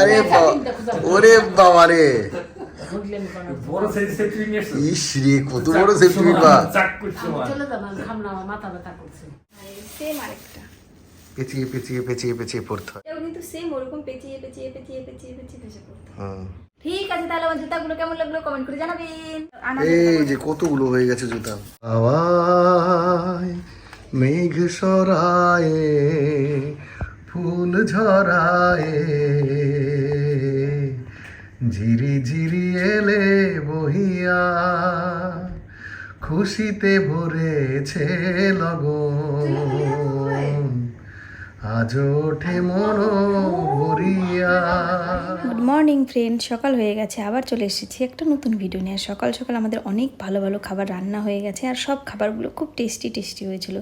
আরে বাবা ওরে বাবা রে ইস রে কত বড় সেফটি বা। পেঁচিয়ে পেঁচিয়ে পেঁচিয়ে পেঁচিয়ে পড়তে হয়। কিন্তু সেম ওরকম পেঁচিয়ে পেঁচিয়ে পেঁচিয়ে পেঁচিয়ে পেঁচিয়ে ভেসে পড়তে হয়। ঠিক আছে তাহলে আমার জুতাগুলো কেমন লাগল কমেন্ট করে জানাবেন। এই যে কতগুলো হয়ে গেছে জুতা। মেঘ সরায়ে ফুল ঝরায়ে। ঝিরি ঝিরি এলে বহিয়া খুশিতে ভরেছে লগন। আজ ওঠে মন ভরিয়া। গুড মর্নিং ফ্রেন্ড সকাল হয়ে গেছে আবার চলে এসেছি একটা নতুন ভিডিও নিয়ে। আর সকাল সকাল আমাদের অনেক ভালো ভালো খাবার রান্না হয়ে গেছে আর সব খাবারগুলো খুব টেস্টি টেস্টি হয়েছিল।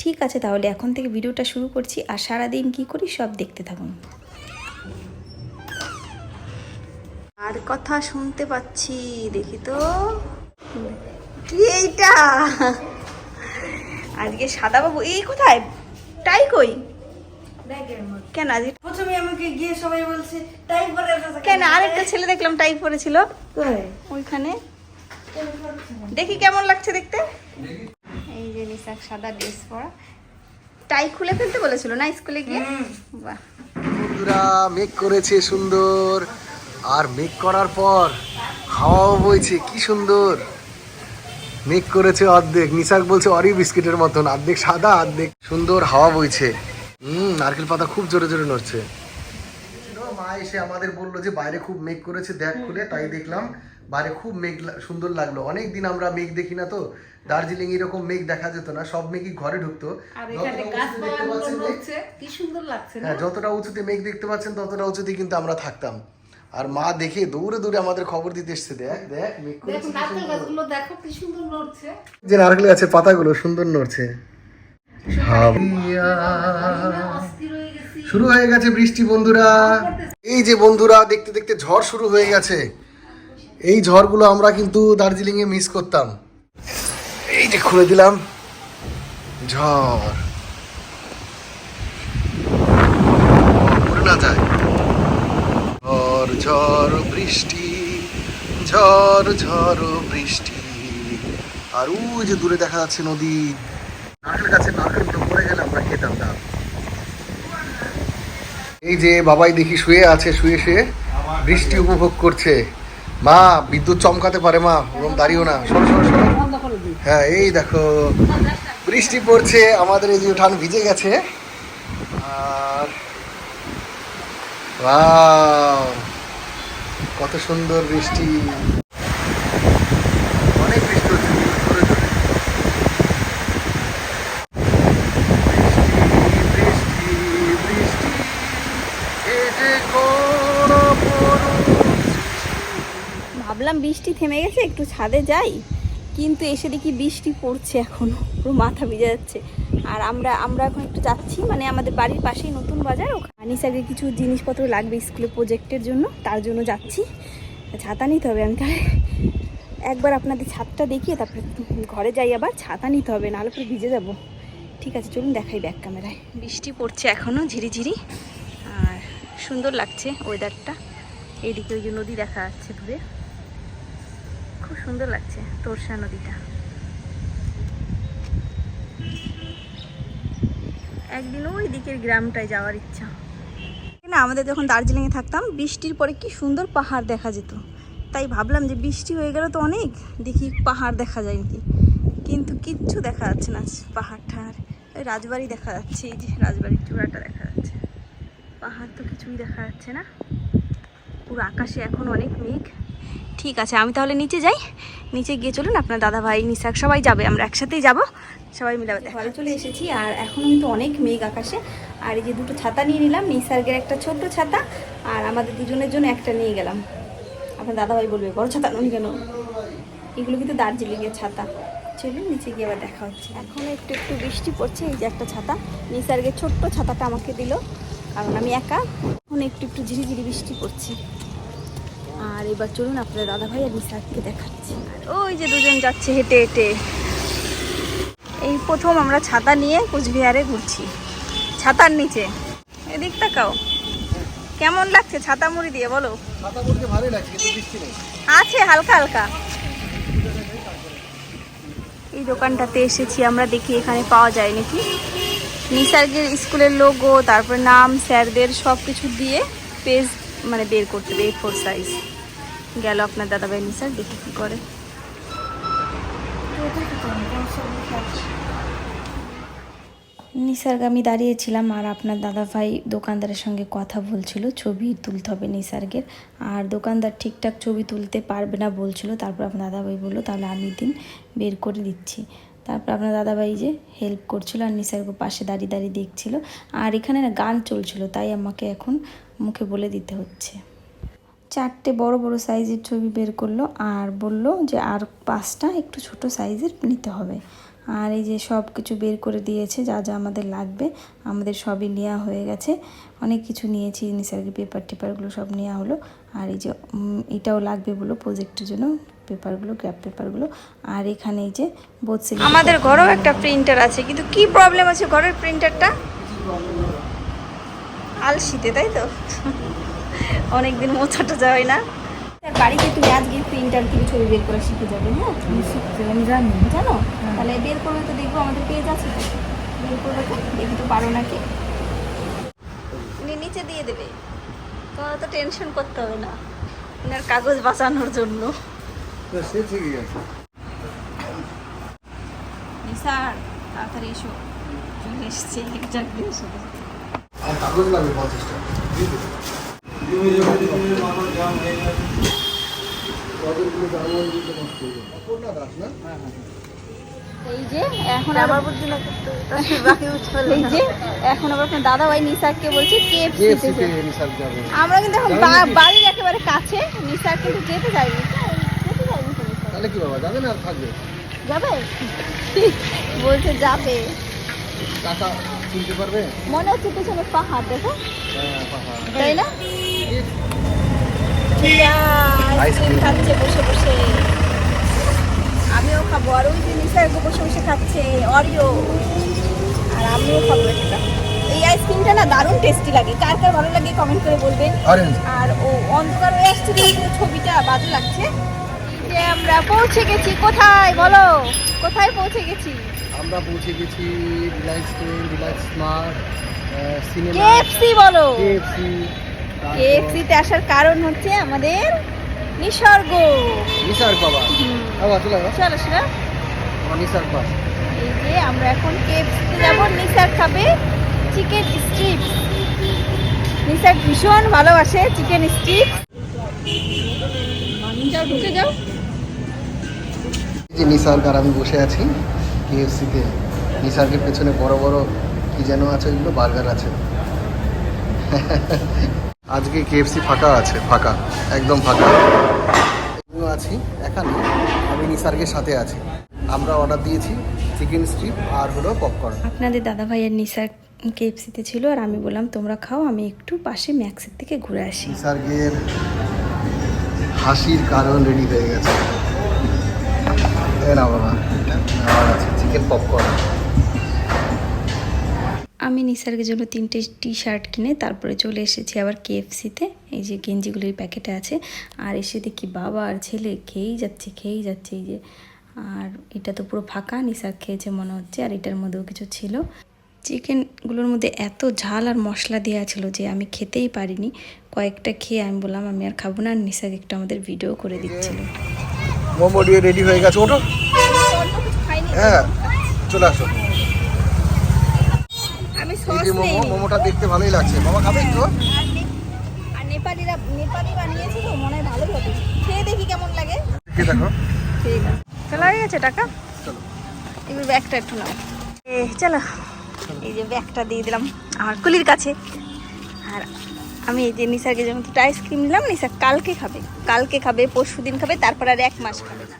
ঠিক আছে তাহলে এখন থেকে ভিডিওটা শুরু করছি আর সারাদিন কি করি সব দেখতে থাকুন। আর কথা শুনতে পাচ্ছি দেখি তো। কি এইটা? আজকে সাদা বাবু এই কোথায়? টাই কই? কেন আজকে প্রথমে আমাকে গিয়ে সবাই বলছে তাই পরে কেন? আরেকটা ছেলে দেখলাম টাই পরেছিল ওইখানে। দেখি কেমন লাগছে দেখতে। এই যে নিশাক সাদা ড্রেস পরা। টাই খুলে ফেলতে বলেছিল না স্কুলে গিয়ে? বাহ। বন্ধুরা মেঘ করেছে সুন্দর। আর মেঘ করার পর হাওয়াও বইছে কি সুন্দর। মেঘ করেছে অর্ধেক। নিশাক বলছে অরি বিস্কিটের মতন অর্ধেক সাদা অর্ধেক সুন্দর হাওয়া বইছে। হুম নারকেল পাতা খুব জোরে জোরে নড়ছে। মা এসে আমাদের বলল যে বাইরে খুব মেঘ করেছে দেখ খুলে। তাই দেখলাম বাইরে খুব মেঘ সুন্দর লাগল। অনেক দিন আমরা মেঘ দেখি না তো দার্জিলিং এরকম মেঘ দেখা যেত না সব মেঘই ঘরে ঢুকতো। যতটা উঁচুতে দেখতে পাচ্ছেন মেঘ, সুন্দর লাগছে হ্যাঁ যতটা উঁচুতে মেঘ দেখতে পাচ্ছেন ততটা উঁচুতে কিন্তু আমরা থাকতাম। আর মা দেখে দৌড়ে দৌড়ে আমাদের খবর দিতে এসছে দেখ দেখ মেঘ করেছে দেখো কি নারকেল সুন্দর। দেখো কি সুন্দর নড়ছে। যে নারকেল গাছের পাতাগুলো সুন্দর নড়ছে। শুরু হয়ে গেছে বৃষ্টি, বন্ধুরা। এই যে বন্ধুরা, দেখতে দেখতে ঝড় শুরু হয়ে গেছে। এই ঝড়গুলো আমরা কিন্তু দার্জিলিং এ মিস করতাম। এই যে খুলে দিলাম। ঝড়। ঝড় ঝড়, বৃষ্টি। ঝড় ঝড়, বৃষ্টি। আর ওই যে দূরে দেখা যাচ্ছে নদী। নারকেল নারকেলগুলো পড়ে গেলে আমরা খেতাম এই যে বাবাই দেখি শুয়ে আছে, শুয়ে শুয়ে বৃষ্টি উপভোগ করছে। মা, বিদ্যুৎ চমকাতে পারে মা ওরকম দাঁড়িয়েও না। সরো সরো সরো। হ্যাঁ এই দেখো, বৃষ্টি পড়ছে, আমাদের এই যে উঠান ভিজে গেছে। আর! কত সুন্দর বৃষ্টি অনেক বৃষ্টি হচ্ছে জোরে জোরে বৃষ্টি বৃষ্টি এ যে কোন ভাবলাম বৃষ্টি থেমে গেছে, একটু ছাদে যাই। কিন্তু এসে দেখি বৃষ্টি পড়ছে এখনও, পুরো মাথা ভিজে যাচ্ছে। আর আমরা আমরা এখন একটু যাচ্ছি মানে আমাদের বাড়ির পাশেই নতুন বাজার আনিসাকে কিছু জিনিসপত্র লাগবে স্কুলে প্রজেক্টের জন্য, তার জন্য যাচ্ছি। ছাতা নিতে হবে আমি তাহলে একবার আপনাদের ছাদটা দেখিয়ে তারপরে ঘরে যাই আবার, ছাতা নিতে হবে, নাহলে পুরো ভিজে যাব। ঠিক আছে, চলুন দেখাই ব্যাক ক্যামেরায় বৃষ্টি পড়ছে এখনও ঝিরিঝিরি। আর সুন্দর লাগছে ওয়েদারটা এইদিকে ওই যে নদী দেখা যাচ্ছে দূরে। খুব সুন্দর লাগছে তোরসা নদীটা। একদিন ওই দিকের গ্রামটায় যাওয়ার ইচ্ছা। না, আমাদের যখন দার্জিলিংয়ে থাকতাম, বৃষ্টির পরে কি সুন্দর পাহাড় দেখা যেত। তাই ভাবলাম যে বৃষ্টি হয়ে গেল তো অনেক, দেখি পাহাড় দেখা যায় নাকি। কিন্তু কিচ্ছু দেখা যাচ্ছে না পাহাড় ঠাহাড় ওই রাজবাড়ি দেখা যাচ্ছে, এই যে রাজবাড়ির চূড়াটা দেখা যাচ্ছে। পাহাড় তো কিছুই দেখা যাচ্ছে না। পুরো আকাশে এখন অনেক মেঘ। ঠিক আছে, আমি তাহলে নিচে যাই। নিচে গিয়ে চলুন, আপনার দাদা ভাই নিশাক সবাই যাবে, আমরা একসাথেই যাব। সবাই মিলে ঘরে চলে এসেছি, আর এখন কিন্তু অনেক মেঘ আকাশে। আর এই যে দুটো ছাতা নিয়ে নিলাম, নিসার্গের একটা ছোট্ট ছাতা, আর আমাদের দুজনের জন্য একটা নিয়ে গেলাম। আপনার দাদা ভাই বলবে, বড় ছাতা নন কেন? এগুলো কিন্তু দার্জিলিংয়ের ছাতা। চলুন, নিচে গিয়ে আবার দেখা হচ্ছে। এখন একটু একটু বৃষ্টি পড়ছে, এই যে একটা ছাতা। নিসার্গের ছোট্ট ছাতাটা আমাকে দিল, কারণ আমি একা। এখন একটু একটু ঝিরিঝিরি বৃষ্টি পড়ছে। আর এবার চলুন আপনার দাদা ভাই আর নিসারকে দেখাচ্ছি। আর ওই যে দুজন যাচ্ছে হেঁটে হেঁটে। এই প্রথম আমরা ছাতা নিয়ে কোচবিহারে ঘুরছি। ছাতার নিচে। এদিক তাকাও। কেমন লাগছে ছাতা মুড়ি দিয়ে বলো? ছাতা পড়তে ভালোই লাগছে কিন্তু বৃষ্টি নেই। আছে হালকা হালকা। এই দোকানটাতে এসেছি আমরা দেখি এখানে পাওয়া যায় নাকি। নিসার্গের স্কুলের লোগো তারপর নাম স্যারদের সব কিছু দিয়ে পেজ মানে বের করতে হবে ফোর সাইজ গেল আপনার দাদাভাই নিসার, দেখি কী করে। নিসার্গ আমি দাঁড়িয়েছিলাম আর আপনার দাদাভাই দোকানদারের সঙ্গে কথা বলছিল, ছবি তুলতে হবে নিসার্গের আর দোকানদার ঠিকঠাক ছবি তুলতে পারবে না বলছিল, তারপর আপনার দাদাভাই বলল, তাহলে আমি দিন বের করে দিচ্ছি। তারপর আপনার দাদাভাই যে হেল্প করছিল আর নিসার্গ পাশে দাঁড়িয়ে দাঁড়িয়ে দেখছিল। আর এখানে না গান চলছিল, তাই আমাকে এখন মুখে বলে দিতে হচ্ছে। চারটে বড় বড় সাইজের ছবি বের করল আর বলল যে আর পাঁচটা একটু ছোট সাইজের নিতে হবে। আর এই যে সব কিছু বের করে দিয়েছে, যা যা আমাদের লাগবে, আমাদের সবই নেওয়া হয়ে গেছে। অনেক কিছু নিয়েছি নিসার্গের পেপার টেপারগুলো সব নেওয়া হলো। আর এই যে এটাও লাগবে বলো প্রজেক্টের জন্য। পেপারগুলো গ্র্যাপ পেপারগুলো আর এখানে এই যে বোধ আমাদের ঘরেও একটা প্রিন্টার আছে কিন্তু কি প্রবলেম আছে ঘরের প্রিন্টারটা আলসিতে তাই তো? অনেকদিন মোছাটা যায় না। বাড়িতে তুমি আজকে প্রিন্টার থেকে ছবি বের করা শিখে যাবে হ্যাঁ? তুমি শিখতে আমি জানি জানো? তাহলে বের করবে তো দেখব আমাদের পেজ আছে বের করবে তো দেখি তো পারো নাকি? উনি নিচে দিয়ে দেবে। তোমার তো টেনশন করতে হবে না। উনার কাগজ বাঁচানোর জন্য। সে ঠিকই আছে। তাড়াতাড়ি এসো। চলে এসছে আর কাগজ লাগবে পঞ্চাশটা এই যে এখন আবার এই যে এখন আবার আপনার দাদা ভাই নিসারকে বলছে আমরা কিন্তু এখন বা- বাড়ির একেবারে কাছে নিসার কিন্তু যেতে যাইনি যেতে যাইনি তো নিসার। তাহলে কি বাবা যাবে না আর থাকবে? যাবে? বলছে যাবে। টাকা চিনতে পারবে? মনে হচ্ছে পেছনে পাহাড় দেখো। হ্যাঁ তাই না? আইসক্রিম খাচ্ছে বসে বসে। আমিও খাব আর ওই যে নিসার বসে বসে খাচ্ছে অরিও আর আমিও খাব একটা। এই আইসক্রিমটা না দারুণ টেস্টি লাগে। কার কার ভালো লাগে কমেন্ট করে বলবেন। আর ও অন্ধকার হয়ে আসছে ছবিটা বাজে লাগছে। যে আমরা পৌঁছে গেছি কোথায় বলো? কোথায় পৌঁছে গেছি? আমরা পৌঁছে গেছি Reliance train Reliance Smart cinema KFC বলো। কেএফসি কেএফসিতে আসার কারণ হচ্ছে আমাদের নিসর্গ। নিসার বাবা বাবা চলে চলো সেটা নিসার এই যে আমরা এখন কেএফসিতে যাব। নিসার খাবে চিকেন স্ট্রিপস নিসার ভীষণ ভালোবাসে চিকেন স্ট্রিপস যাও ঢুকে যাও। যে নিসার্গ আর আমি বসে আছি কেএফসিতে নিসার্গের পেছনে বড় বড় কি যেন আছে ওইগুলো বার্গার আছে। আজকে কেএফসি ফাঁকা আছে ফাঁকা একদম ফাঁকা। আছি এখানে। আমি নিসার্গের সাথে আছি। আমরা অর্ডার দিয়েছি চিকেন স্ট্রিপ আর হলো পপকর্ন আপনাদের দাদা ভাইয়ের নিসার কেএফসিতে ছিল আর আমি বললাম তোমরা খাও আমি একটু পাশে ম্যাক্সের থেকে ঘুরে আসি। নিসার্গের হাসির কারণ রেডি হয়ে গেছে। আমি নিসার্গের জন্য তিনটে টি শার্ট কিনে তারপরে চলে এসেছি আবার কেএফসিতে। এই যে গেঞ্জিগুলির প্যাকেটে আছে। আর এসে দেখি বাবা আর ছেলে খেয়েই যাচ্ছে খেয়েই যাচ্ছে এই যে। আর এটা তো পুরো ফাঁকা, নিসার খেয়েছে মনে হচ্ছে, আর এটার মধ্যেও কিছু ছিল। চিকেনগুলোর মধ্যে এত ঝাল আর মশলা দেওয়া ছিল যে আমি খেতেই পারিনি। কয়েকটা খেয়ে আমি বললাম, আমি আর খাব না। আর নিসার একটু আমাদের ভিডিও করে দিচ্ছিল। মোমো দিয়ে রেডি হয়ে গেছে। ওটো হ্যাঁ চলে আসো। আমি এই মোমো মোমোটা দেখতে ভালোই লাগছে। মামা খাবে একটু? নেপালিরা নেপালি বানিয়েছে তো মনে হয় হবে। খেয়ে দেখি কেমন লাগে। কি দেখো। ঠিক আছে। চলো হয়ে গেছে টাকা? চলো। এবার ব্যাগটা একটু নাও। এ চলো। এই যে ব্যাগটা দিয়ে দিলাম। আমার কুলির কাছে। আর আমি এই যে নিসারকে যেমন দুটো আইসক্রিম নিলাম নিসা কালকে খাবে। কালকে খাবে পরশু দিন খাবে তারপর আর এক মাস খাবে না।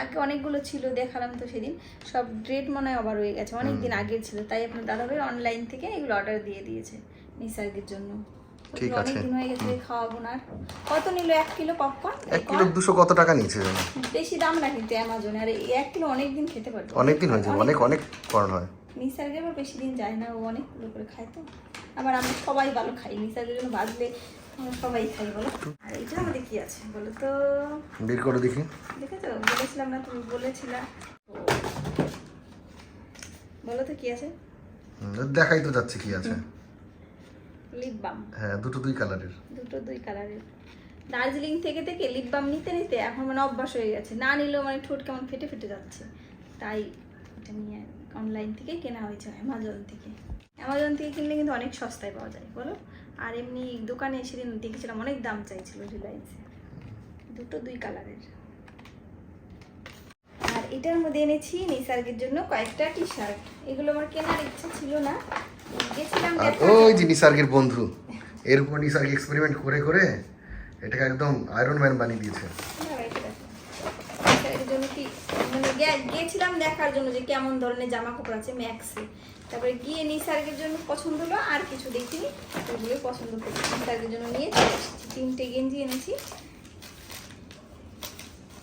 আগে অনেকগুলো ছিল দেখালাম তো সেদিন। সব ডেট মনে হয় আবার হয়ে গেছে অনেক দিন আগের ছিল। তাই আপনার দাদাভাই অনলাইন থেকে এগুলো অর্ডার দিয়ে দিয়েছে নিসার্গের জন্য। ঠিক আছে। অনেক হয়ে গেছে খাওয়াবো না আর। কত নিল? এক কিলো পপকর্ন এক কিলো দুশো কত টাকা নিয়েছে বেশি দাম না কিন্তু অ্যামাজনে আর এই এক কিলো অনেক দিন খেতে পারবে অনেক দিন হয়েছে অনেক অনেক করণ হয়। নিসার্গে আবার বেশি দিন যায় না ও অনেকগুলো করে খায় তো। আবার আমরা সবাই ভালো খাই নিসার্গের জন্য আমরা সবাই খাই বলো আর এটা আমাদের কি আছে বলো তো? বের করে দেখি। দেখেছ? বলেছিলাম না তুমি বলেছিলে। বলো তো কি আছে? দেখাই তো যাচ্ছে কি আছে। লিপ বাম হ্যাঁ দুটো দুই কালারের। দুটো দুই কালারের। দার্জিলিং থেকে থেকে লিপ বাম নিতে নিতে এখন মানে অভ্যাস হয়ে গেছে। না নিলেও মানে ঠোঁট কেমন ফেটে ফেটে যাচ্ছে। তাই এটা নিয়ে অনলাইন থেকে কেনা হয়েছে অ্যামাজন থেকে। অ্যামাজন থেকে কিনলে কিন্তু অনেক সস্তায় পাওয়া যায় বলো? আর এমনি দোকানে সেদিন দেখেছিলাম অনেক দাম চাইছিল রিলায়েন্সে দুটো দুই কালারের। আর এটার মধ্যে এনেছি নিসার্গের জন্য কয়েকটা টি শার্ট এগুলো আমার কেনার ইচ্ছা ছিল না। গেছিলাম ওই। যে নিসার্গের বন্ধু এর উপর নিসার্গ এক্সপেরিমেন্ট করে করে এটাকে একদম আয়রন ম্যান বানিয়ে দিয়েছে দাঁড়াও, এটা দেখো। এটার জন্য কি মানে গে- গিয়েছিলাম দেখার জন্য যে কেমন ধরনের জামা কাপড় আছে ম্যাক্সে। তারপরে গিয়ে নিসার্গের জন্য পছন্দ হলো আর কিছু দেখিনি। ওগুলো পছন্দ করি নিসার্গের জন্য নিয়ে তিনটে গেঞ্জি এনেছি।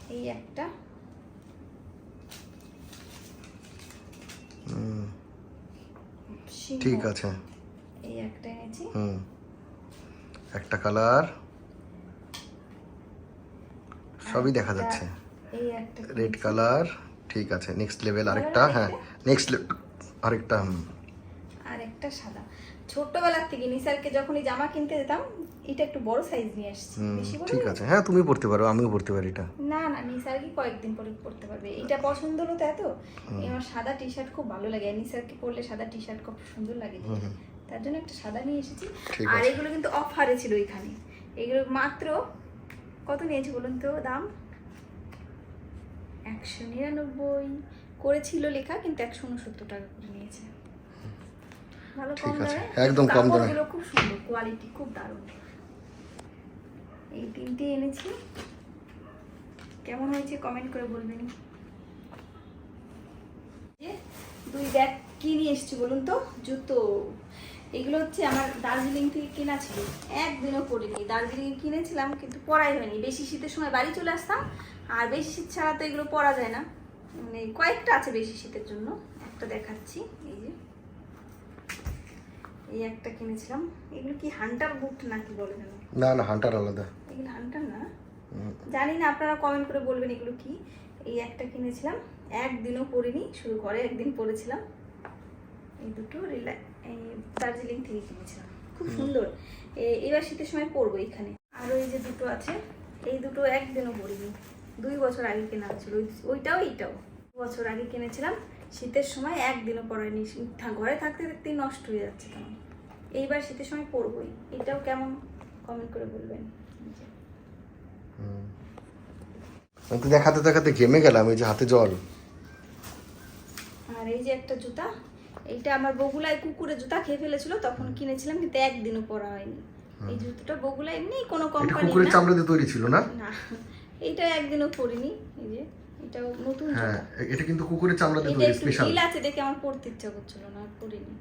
এই একটা। ঠিক আছে। এই একটা এনেছি। হুম। একটা কালার। সবই দেখা যাচ্ছে। এই একটা রেড কালার। ঠিক আছে নেক্সট লেভেল আরেকটা হ্যাঁ নেক্সট আরেকটা হুম। আর সাদা। ছোট্টবেলার থেকে নিসারকে যখনই জামা কিনতে যেতাম এটা একটু বড় সাইজ নিয়ে আসছি। বেশি বড় ঠিক আছে। হ্যাঁ তুমি পড়তে পারো আমিও পড়তে পারি এটা। না না নিসার কি কয়েকদিন পরে পরতে পারবে। এটা পছন্দ হলো তো এত? আমার সাদা টি শার্ট খুব ভালো লাগে। নিসার কি পরলে সাদা টি শার্ট খুব সুন্দর লাগে। তার জন্য একটা সাদা নিয়ে এসেছি। আর এগুলো কিন্তু অফারে ছিল এখানে। এগুলো মাত্র কত নিয়েছে বলুন তো দাম? একশো নিরানব্বই করেছিল লেখা কিন্তু একশো উনসত্তর টাকা করে নিয়েছে। ভালো কম দামে একদম কম দামে। খুব সুন্দর কোয়ালিটি খুব দারুণ। এই তিনটে এনেছি। কেমন হয়েছে কমেন্ট করে বলবেন। দুই ব্যাগ কি নিয়ে এসেছি বলুন তো? জুতো। এগুলো হচ্ছে আমার দার্জিলিং থেকে কেনা ছিল। একদিনও পরিনি। দার্জিলিং কিনেছিলাম কিন্তু পরাই হয়নি। বেশি শীতের সময় বাড়ি চলে আসতাম আর বেশি শীত ছাড়া তো এগুলো পরা যায় না। মানে কয়েকটা আছে বেশি শীতের জন্য। একটা দেখাচ্ছি এই যে। এই একটা কিনেছিলাম। এগুলো কি হান্টার বুট নাকি বলে না না হান্টার আলাদা। এগুলো হান্টার না? জানি না আপনারা কমেন্ট করে বলবেন এগুলো কি। এই একটা কিনেছিলাম। একদিনও পরিনি শুধু ঘরে একদিন পরেছিলাম। এই দুটো রিলা এই দার্জিলিং থেকে কিনেছিলাম। খুব সুন্দর। এ- এবার শীতের সময় পরবো এখানে। আর ওই যে দুটো আছে এই দুটো একদিনও পরিনি। দুই বছর আগে কেনা হয়েছিল। ওই- ওইটাও এইটাও। বছর আগে কিনেছিলাম শীতের সময় একদিনও থা- ঘরে থাকতে থাকতেই নষ্ট হয়ে যাচ্ছে কেমন এইবার শীতের সময় পরবোই। এটাও কেমন কমেন্ট করে বলবেন। আমি তো দেখাতে দেখাতে ঘেমে গেলাম এই যে হাতে জল। আর এই যে একটা জুতা এইটা আমার বগুলায় কুকুরে জুতা খেয়ে ফেলেছিল তখন কিনেছিলাম কিন্তু একদিনও পরা হয়নি। এই জুতোটা বগুলা এমনি কোনো কোম্পানি কুকুরের চামড়া দিয়ে তৈরি ছিল না? না। এইটা একদিনও পরিনি এই যে এটাও নতুন হ্যাঁ এটা কিন্তু কুকুরের চামড়া দিয়ে তৈরি স্পেশাল ঢিল আছে দেখে আমার পরতে ইচ্ছা করছিল না আর পরিনি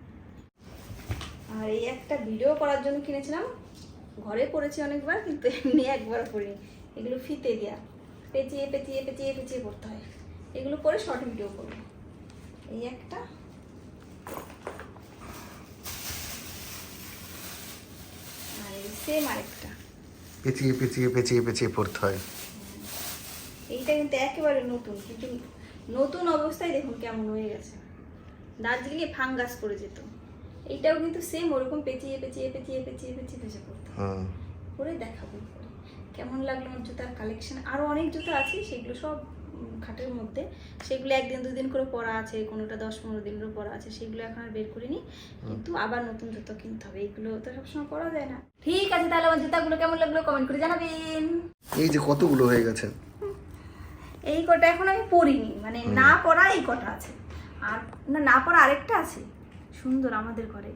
আর এই একটা ভিডিও করার জন্য কিনেছিলাম ঘরে পড়েছি অনেকবার কিন্তু এমনি একবার পরিনি এগুলো ফিতে দেয়া পেঁচিয়ে পেঁচিয়ে পেঁচিয়ে পেঁচিয়ে পড়তে হয়। এগুলো পরে শর্ট ভিডিও করব। এই একটা। আর এই সেম আরেকটা। পেঁচিয়ে পেঁচিয়ে পেঁচিয়ে পেঁচিয়ে পড়তে হয়। এইটা কিন্তু একেবারে নতুন কিন্তু নতুন অবস্থায় দেখুন কেমন হয়ে গেছে। দার্জিলিংয়ে ফাঙ্গাস পড়ে যেত। এইটাও কিন্তু সেম ওরকম পেঁচিয়ে পেঁচিয়ে পেঁচিয়ে পেঁচিয়ে পেঁচিয়ে পেঁচিয়ে পড়তো। হুম পরে দেখাবো কেমন লাগল আমার জুতার কালেকশন আরও অনেক জুতো আছে সেগুলো সব খাটের মধ্যে। সেগুলো একদিন দুদিন করে পরা আছে কোনোটা দশ পনেরো দিনেরও পরা আছে সেগুলো এখন আর বের করিনি। কিন্তু আবার নতুন জুতো কিনতে হবে এগুলো তো সবসময় পরা যায় না। ঠিক আছে তাহলে আমার জুতাগুলো কেমন লাগল কমেন্ট করে জানাবেন। এই যে কতগুলো হয়ে গেছে? এই কটা এখন আমি পরিনি মানে না পড়া এই কটা আছে। আর না না পরা আরেকটা আছে। সুন্দর আমাদের ঘরে।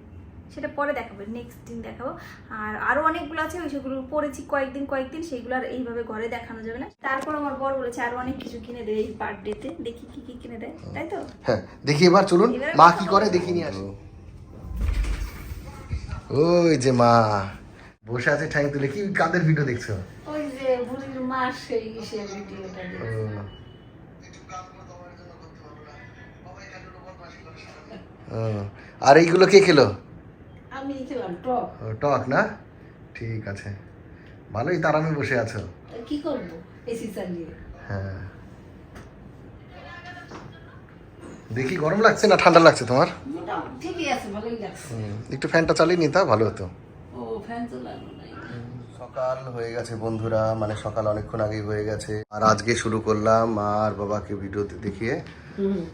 সেটা পরে দেখাবো নেক্সট দিন দেখাবো। আর আরও অনেকগুলো আছে ওই সেগুলো পড়েছি কয়েকদিন কয়েকদিন সেইগুলো আর এইভাবে ঘরে দেখানো যাবে না। তারপর আমার বর বলেছে আরও অনেক কিছু কিনে দেয় এই বার্থডেতে দেখি কি কি কিনে দেয় তাই তো? হ্যাঁ দেখি এবার চলুন মা কি করে। দেখি নিয়ে আসো। ওই যে মা বসে আছে ঠাই তুলে কি কাদের ভিডিও দেখছ? ওই যে বুড়ির মাস সেই সে ভিডিওটা আর এইগুলো কে খেলো? আমি খেলাম টক। টক না? ঠিক আছে। ভালোই তারামে বসে আছো। কি করব এসি চালিয়ে হ্যাঁ। দেখি গরম লাগছে না ঠান্ডা লাগছে তোমার? ঠিকই আছে ভালোই লাগছে। একটু ফ্যানটা চালিয়ে নিতা ভালো হতো। ও ফ্যান সকাল হয়ে গেছে বন্ধুরা মানে সকাল অনেকক্ষণ আগেই হয়ে গেছে। আর আজকে শুরু করলাম মা আর বাবাকে ভিডিওতে দেখিয়ে।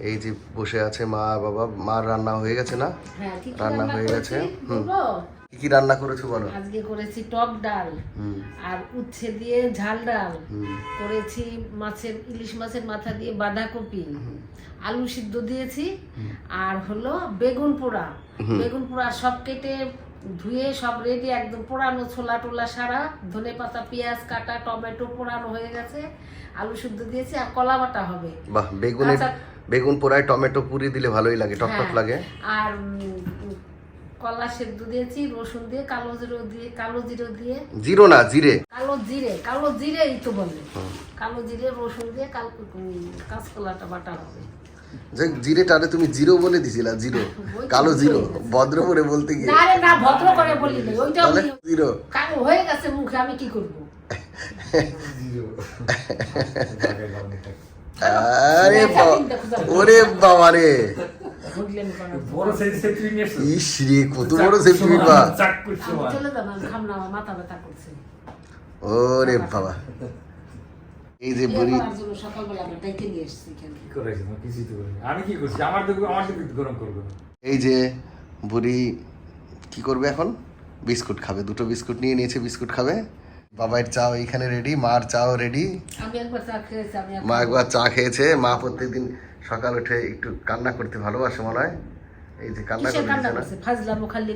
এই যে বসে আছে মা বাবা মার রান্না হয়ে গেছে না? হ্যাঁ রান্না রান্না হয়ে গেছে? হুম। কি কি রান্না করেছ বলো? আজকে করেছি টক ডাল আর উচ্ছে দিয়ে ঝাল ডাল। করেছি মাছের ইলিশ মাছের মাথা দিয়ে বাঁধাকপি। আলু সিদ্ধ দিয়েছি আর হলো বেগুন পোড়া। বেগুন পোড়া সব কেটে ধুয়ে সব রেডি একদম পোড়ানো ছোলা টোলা সারা ধনে পাতা পেঁয়াজ কাটা টমেটো পোড়ানো হয়ে গেছে আলু সিদ্ধ দিয়েছি আর কলা বাটা হবে। বাহ বেগুনে। বেগুন পোড়ায় টমেটো পুরি দিলে ভালোই লাগে টক টক হ্যাঁ, লাগে। আর কলা সেদ্ধ দিয়েছি রসুন দিয়ে কালো জিরো দিয়ে কালো জিরো দিয়ে। জিরো না জিরে। কালো জিরে কালো জিরেই তো বলে। কালো জিরে রসুন দিয়ে কাল কাঁচকলাটা বাটা হবে। যে জিরেটারে তুমি জিরো বলে দিছিলা জিরো। কালো জিরো। ভদ্র করে বলতে গিয়ে। না রে না ভদ্র করে বলিনি ওইটা তাহলে আমি জিরো। কালো হয়ে গেছে মুখে আমি কি করব? আরে বাবা ওরে বাবা রে? বড় নিয়ে ইস রে কত বড় সেফটি বা চলে যাব না মাথা ব্যথা করছে। ওরে বাবা। এই যে বুড়ি সকালবেলা আমি ডেকে নিয়ে এসেছি কি করেছি তোমার তো আমি কি করছি? আমার তো আমার তো গরম করব এই যে বুড়ি কি করবে এখন? বিস্কুট খাবে। দুটো বিস্কুট নিয়ে নিয়েছে বিস্কুট খাবে। বাবার চাও এইখানে রেডি মার চাও রেডি আমি একবার চা খেয়েছি আমি আর মা একবার চা খেয়েছে। মা প্রত্যেকদিন সকাল উঠে একটু কান্না করতে ভালোবাসে মনে হয়। এই যে কান্না করছে? ফাজলামো খালি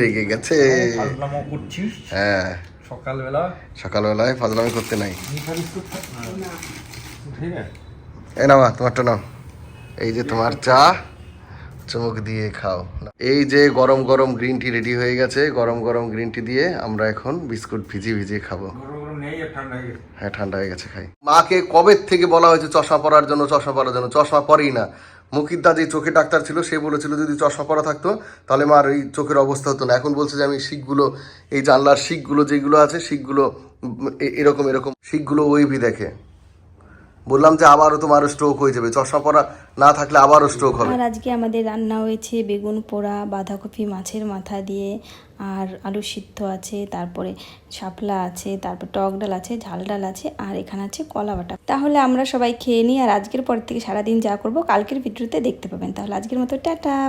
রেগে গেছে। হ্যাঁ। সকালবেলা? সকালবেলায় ফাজলামি করতে নাই। এই নামা তোমারটা নাও। এই যে তোমার চা। চমক দিয়ে খাও। এই যে গরম গরম গ্রিন টি রেডি হয়ে গেছে, গরম গরম গ্রিন টি দিয়ে আমরা এখন বিস্কুট ভিজিয়ে ভিজিয়ে খাব। হয়ে, ঠান্ডা হয়ে গেছে, খাই। মাকে কবে থেকে বলা হয়েছে চশমা পরার জন্য, চশমা পরার জন্য? চশমা পরেই না। মুখিদ্দা যে চোখে ডাক্তার ছিল, সে বলেছিল যদি চশমা পরা থাকতো, তাহলে মার এই চোখের অবস্থা হতো না। এখন বলছে যে আমি শিখগুলো, এই জানলার শিখগুলো যেগুলো আছে, শিখগুলো এরকম এরকম, শিখগুলো ওইভি দেখে। বললাম যে আবারও তোমার স্ট্রোক হয়ে যাবে। চশমা পরা না থাকলে আবারও স্ট্রোক হবে। আর আজকে আমাদের রান্না হয়েছে বেগুন পোড়া, বাঁধাকপি মাছের মাথা দিয়ে, আর আলু সিদ্ধ আছে, তারপরে শাপলা আছে, তারপর টক ডাল আছে, ঝাল ডাল আছে, আর এখানে আছে কলা বাটা। তাহলে আমরা সবাই খেয়ে নিই, আর আজকের পর থেকে সারাদিন যা করব, কালকের ভিডিওতে দেখতে পাবেন। তাহলে আজকের মতো, টাটা!